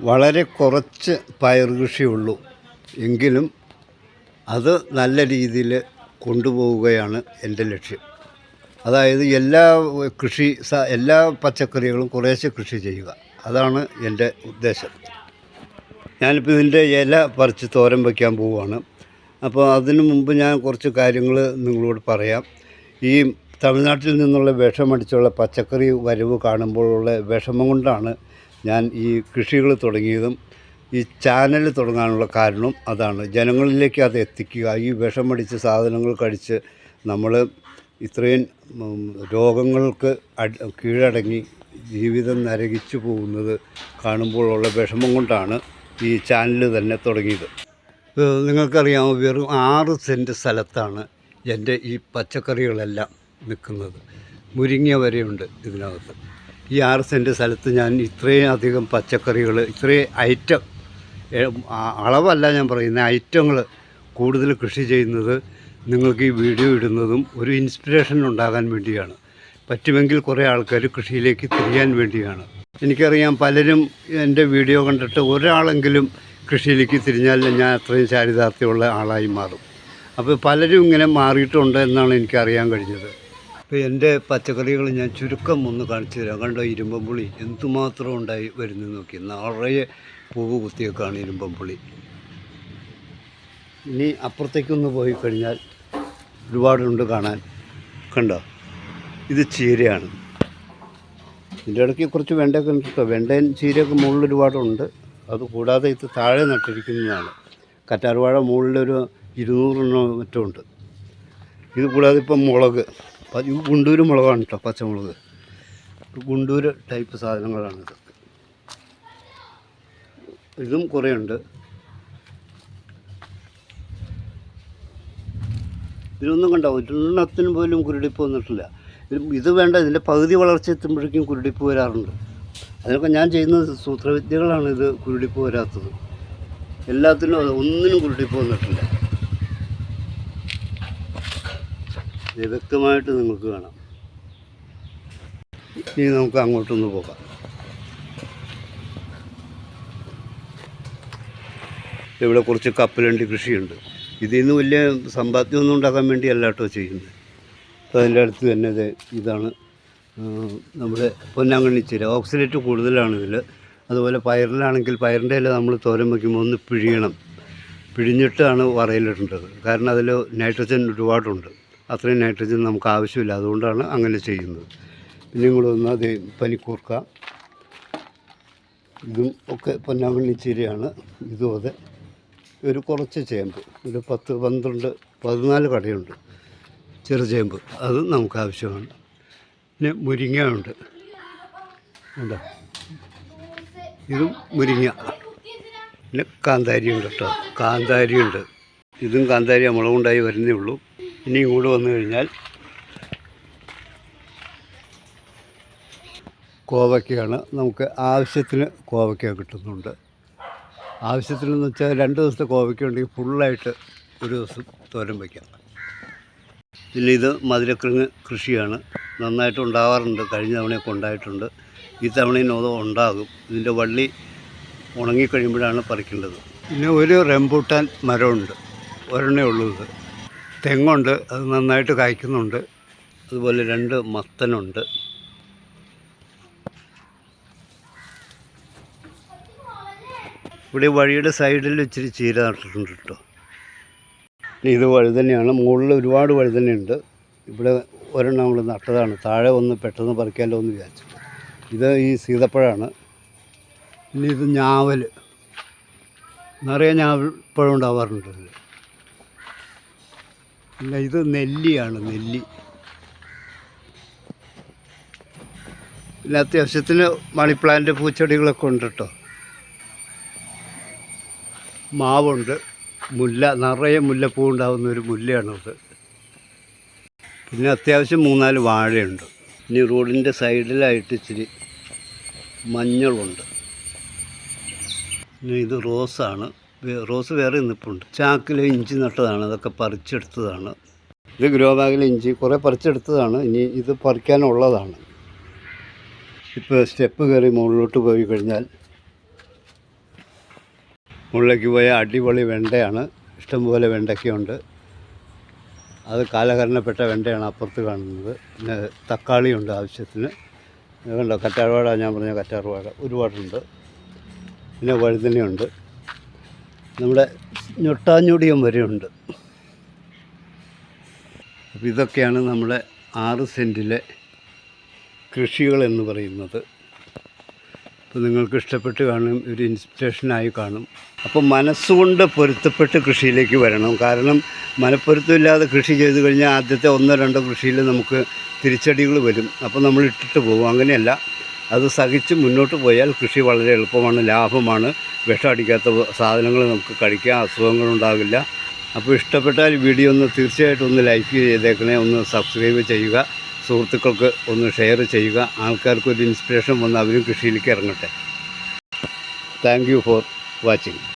വളരെ കുറച്ച് പയർ കൃഷിയുള്ളൂ. എങ്കിലും അത് നല്ല രീതിയിൽ കൊണ്ടുപോവുകയാണ് എന്റെ ലക്ഷ്യം. അതായത് എല്ലാ കൃഷി എല്ലാ പച്ചക്കറികളും കുറേശ്ശെ കൃഷി ചെയ്യുക. അതാണ് എന്റെ ഉദ്ദേശം. ഞാനിപ്പോൾ ഇതിന്റെ ഇല പറിച്ച് തോരൻ വയ്ക്കാൻ പോവുകയാണ്. അപ്പോൾ അതിനു മുമ്പ് ഞാൻ കുറച്ച് കാര്യങ്ങൾ നിങ്ങളോട് പറയാം. ഈ തമിഴ്നാട്ടിൽ നിന്നുള്ള വിഷമടിച്ചുള്ള പച്ചക്കറി വരവ് കാണുമ്പോഴുള്ള വിഷമം കൊണ്ടാണ് ഞാൻ ഈ കൃഷികൾ തുടങ്ങിയതും ഈ ചാനൽ തുടങ്ങാനുള്ള കാരണം അതാണ്. ജനങ്ങളിലേക്ക് അത് എത്തിക്കുക ഈ വിഷമടിച്ച സാധനങ്ങൾ കഴിച്ച് നമ്മൾ ഇത്രയും രോഗങ്ങൾക്ക് കീഴടങ്ങി ജീവിതം നരകിച്ചു പോകുന്നത് കാണുമ്പോഴുള്ള വിഷമം കൊണ്ടാണ് ഈ ചാനൽ തന്നെ തുടങ്ങിയത്. നിങ്ങൾക്കറിയാമോ വെറും ആറ് സെന്റ് സ്ഥലത്താണ് എന്റെ ഈ പച്ചക്കറികളെല്ലാം നിൽക്കുന്നത്. മുരിങ്ങ വരെയുണ്ട് ഇതിനകത്ത്. ഈ ആറ് സെന്റ് സ്ഥലത്ത് ഞാൻ ഇത്രയും അധികം പച്ചക്കറികൾ ഇത്രയും ഐറ്റം അളവല്ല ഞാൻ പറയുന്ന ഐറ്റങ്ങൾ കൂടുതൽ കൃഷി ചെയ്യുന്നത് നിങ്ങൾക്ക് ഈ വീഡിയോ ഇടുന്നതും ഒരു ഇൻസ്പിറേഷൻ ഉണ്ടാകാൻ വേണ്ടിയാണ്. പറ്റുമെങ്കിൽ കുറേ ആൾക്കാർ കൃഷിയിലേക്ക് തിരിയാൻ വേണ്ടിയാണ്. എനിക്കറിയാം പലരും എന്റെ വീഡിയോ കണ്ടിട്ട് ഒരാളെങ്കിലും കൃഷിയിലേക്ക് തിരിഞ്ഞാൽ ഞാൻ അത്രയും ചാരിതാർത്ഥ്യമുള്ള ആളായി മാറും. അപ്പോൾ പലരും ഇങ്ങനെ മാറിയിട്ടുണ്ട് എന്നാണ് എനിക്കറിയാൻ കഴിഞ്ഞത്. ഇപ്പോൾ എന്റെ പച്ചക്കറികൾ ഞാൻ ചുരുക്കം ഒന്ന് കാണിച്ചു തരാം. കണ്ടോ ഇരുമ്പമ്പുളി എന്തുമാത്രം ഉണ്ടായി വരുന്നു നോക്കി. നിറയെ പൂവ് കുത്തിയൊക്കെയാണ് ഇരുമ്പമ്പുളി ഇനി അപ്പുറത്തേക്കൊന്ന് പോയി കഴിഞ്ഞാൽ ഒരുപാടുണ്ട് കാണാൻ. കണ്ടോ? ഇത് ചീരയാണ്. ഇതിന്റെ ഇടയ്ക്ക് കുറച്ച് വെണ്ടയൊക്കെ ഉണ്ട് വെണ്ടയും ചീരയൊക്കെ മുകളിൽ ഒരുപാടുണ്ട്. അത് കൂടാതെ ഇത് താഴെ നട്ടിരിക്കുന്നതാണ്. കറ്റാർവാഴ മുകളിലൊരു ഇരുന്നൂറെണ്ണോ മറ്റോ ഉണ്ട്. ഇത് കൂടാതെ ഇപ്പം മുളക്. ഗുണ്ടൂര് മുളകാണ് കേട്ടോ പച്ചമുളക്. ഗുണ്ടൂര് ടൈപ്പ് സാധനങ്ങളാണിത് ഇതും. കുറേ ഉണ്ട് ഇതിനൊന്നും കണ്ടോ ഒരെണ്ണത്തിന് പോലും കുരുടിപ്പ് വന്നിട്ടില്ല. ഇത് വേണ്ട ഇതിന്റെ പകുതി വളർച്ച എത്തുമ്പോഴേക്കും കുരുടിപ്പ് വരാറുണ്ട്. അതിനൊക്കെ ഞാൻ ചെയ്യുന്ന സൂത്രവിദ്യകളാണ് ഇത് കുരുടിപ്പ് വരാത്തത്. എല്ലാത്തിനും ഒന്നിനും കുരുടിപ്പ് വന്നിട്ടില്ല ഇത് വ്യക്തമായിട്ട് നിങ്ങൾക്ക് കാണാം. ഇനി നമുക്ക് അങ്ങോട്ടൊന്ന് പോകാം. ഇവിടെ കുറച്ച് കപ്പലണ്ടി കൃഷിയുണ്ട്. ഇതിൽ നിന്ന് വലിയ സമ്പാദ്യമൊന്നും ഉണ്ടാക്കാൻ വേണ്ടിയല്ല കേട്ടോ ചെയ്യുന്നത്. അപ്പോൾ അതിന്റെ അടുത്ത് തന്നെ ഇത് ഇതാണ് നമ്മുടെ പൊന്നാങ്കണ്ണി ചീര. ഓക്സിലേറ്റ് കൂടുതലാണ് ഇതിൽ അതുപോലെ പയറിലാണെങ്കിൽ പയറിന്റെ ഇല നമ്മൾ തോരൻ വയ്ക്കുമ്പോൾ ഒന്ന് പിഴിയണം. പിഴിഞ്ഞിട്ടാണ് വറയിലിടേണ്ടത്. കാരണം അതിൽ നൈട്രജൻ ഒരുപാടുണ്ട്. അത്രയും നൈട്രജൻ നമുക്ക് ആവശ്യമില്ല. അതുകൊണ്ടാണ് അങ്ങനെ ചെയ്യുന്നത്. പിന്നെ ഒന്ന് അത് പനിക്കൂർക്ക ഇതും ഒക്കെ പൊന്നാമണ്ണി ചീരയാണ്. ഇതും അതെ. ഒരു കുറച്ച് ചേമ്പ്. ഒരു പത്ത് പന്ത്രണ്ട് പതിനാല് കടയുണ്ട്. ചെറുചേമ്പ് അത് നമുക്ക് ആവശ്യമാണ്. പിന്നെ മുരിങ്ങ ഉണ്ട്. എന്താ ഇതും മുരിങ്ങ. പിന്നെ കാന്താരിയുണ്ട് കേട്ടോ. കാന്താരിയുണ്ട്. ഇതും കാന്താരി മുളകുണ്ടായി വരുന്നേ ഉള്ളൂ. ഇനി ഇങ്ങോട്ട് വന്നു കഴിഞ്ഞാൽ കോവയ്ക്കയാണ് നമുക്ക് ആവശ്യത്തിന് കോവയ്ക്ക കിട്ടുന്നുണ്ട്. ആവശ്യത്തിനെന്ന് വെച്ചാൽ രണ്ട് ദിവസത്തെ കോവയ്ക്ക ഉണ്ടെങ്കിൽ ഫുള്ളായിട്ട് ഒരു ദിവസം തോരൻ വയ്ക്കാം. പിന്നെ ഇത് മധുരക്കിഴങ്ങ് കൃഷിയാണ്. നന്നായിട്ട് ഉണ്ടാവാറുണ്ട്. കഴിഞ്ഞ തവണയൊക്കെ ഉണ്ടായിട്ടുണ്ട്. ഈ തവണയും അത് ഉണ്ടാകും. ഇതിന്റെ വള്ളി ഉണങ്ങിക്കഴിയുമ്പോഴാണ് പറിക്കേണ്ടത്. പിന്നെ ഒരു റെമ്പൂട്ടാൻ മരമുണ്ട്. ഒരെണ്ണേ ഉള്ളൂ ഇത്. തെങ്ങുണ്ട് അത് നന്നായിട്ട് കായ്ക്കുന്നുണ്ട്. അതുപോലെ രണ്ട് മത്തനുണ്ട്. ഇവിടെ വഴിയുടെ സൈഡിൽ ഇച്ചിരി ചീര നട്ടിട്ടുണ്ട് കേട്ടോ. ഇത് വഴുതന്നെയാണ് മുകളിൽ ഒരുപാട് വഴുതനയുണ്ട് ഇവിടെ ഒരെണ്ണം നമ്മൾ നട്ടതാണ്. താഴെ ഒന്ന് പെട്ടെന്ന് പറിക്കാമല്ലോ എന്ന് വിചാരിച്ചു ഇത് ഈ സീതപ്പഴമാണ് പിന്നെ ഇത് ഞാവൽ. നിറയെ ഞാവൽപ്പഴം ഉണ്ടാവാറുണ്ട് പിന്നെ ഇത് നെല്ലിയാണ് നെല്ലി. പിന്നെ അത്യാവശ്യത്തിന് മണി പ്ലാന്റ് പൂച്ചെടികളൊക്കെ ഉണ്ട് കേട്ടോ. മാവുണ്ട് മുല്ല നിറയെ മുല്ലപ്പൂ ഉണ്ടാകുന്ന ഒരു മുല്ലയാണത്. പിന്നെ അത്യാവശ്യം മൂന്നാൽ വാഴയുണ്ട്. ഇനി റോഡിന്റെ സൈഡിലായിട്ട് ഇച്ചിരി മഞ്ഞളുണ്ട്. പിന്നെ ഇത് റോസാണ്. റോസ് വേറെ നിൽപ്പുണ്ട് ചാക്കിൽ ഇഞ്ചി നട്ടതാണ് അതൊക്കെ പറിച്ചെടുത്തതാണ്. ഇത് ഗ്രോ ബാഗിൽ ഇഞ്ചി കുറേ പറിച്ചെടുത്തതാണ് ഇനി ഇത് പറിക്കാനുള്ളതാണ്. ഇപ്പോൾ സ്റ്റെപ്പ് കയറി മുകളിലോട്ട് പോയി കഴിഞ്ഞാൽ മുകളിലേക്ക് പോയ അടിപൊളി വെണ്ടയാണ്. ഇഷ്ടംപോലെ വെണ്ടയ്ക്കുണ്ട്. അത് കാലഹരണപ്പെട്ട വെണ്ടയാണ് അപ്പുറത്ത് കാണുന്നത്. പിന്നെ തക്കാളിയുണ്ട് ആവശ്യത്തിന്. കണ്ടോ കറ്റാർവാഴ ഞാൻ പറഞ്ഞ കറ്റാർവാഴ ഒരുപാടുണ്ട്. പിന്നെ വഴുതനയുണ്ട്. നമ്മുടെ ഞൊട്ടാഞ്ഞൂടിയം വരെയുണ്ട്. അപ്പോൾ ഇതൊക്കെയാണ് നമ്മുടെ ആറ് സെന്റിലെ കൃഷികൾ എന്ന് പറയുന്നത്. അപ്പോൾ നിങ്ങൾക്ക് ഇഷ്ടപ്പെട്ട് കാണും ഒരു ഇൻസ്പിറേഷനായി കാണും. അപ്പോൾ മനസ്സുകൊണ്ട് പൊരുത്തപ്പെട്ട് കൃഷിയിലേക്ക് വരണം. കാരണം മനപ്പൊരുത്തമില്ലാതെ കൃഷി ചെയ്ത് കഴിഞ്ഞാൽ ആദ്യത്തെ ഒന്നോ രണ്ടോ കൃഷിയിൽ നമുക്ക് തിരിച്ചടികൾ വരും. അപ്പോൾ നമ്മൾ ഇട്ടിട്ട് പോകും അങ്ങനെയല്ല. അത് സഹിച്ച് മുന്നോട്ട് പോയാൽ കൃഷി വളരെ എളുപ്പമാണ് ലാഭമാണ്. വിഷം അടിക്കാത്ത സാധനങ്ങൾ നമുക്ക് കഴിക്കാം അസുഖങ്ങളുണ്ടാകില്ല. അപ്പോൾ ഇഷ്ടപ്പെട്ടാൽ വീഡിയോ ഒന്ന് തീർച്ചയായിട്ടും ഒന്ന് ലൈക്ക് ചെയ്തേക്കണേ. ഒന്ന് സബ്സ്ക്രൈബ് ചെയ്യുക. സുഹൃത്തുക്കൾക്ക് ഒന്ന് ഷെയർ ചെയ്യുക. ആൾക്കാർക്ക് ഒരു ഇൻസ്പിറേഷൻ വന്ന് അവരും കൃഷിയിലേക്ക് ഇറങ്ങട്ടെ. Thank for watching.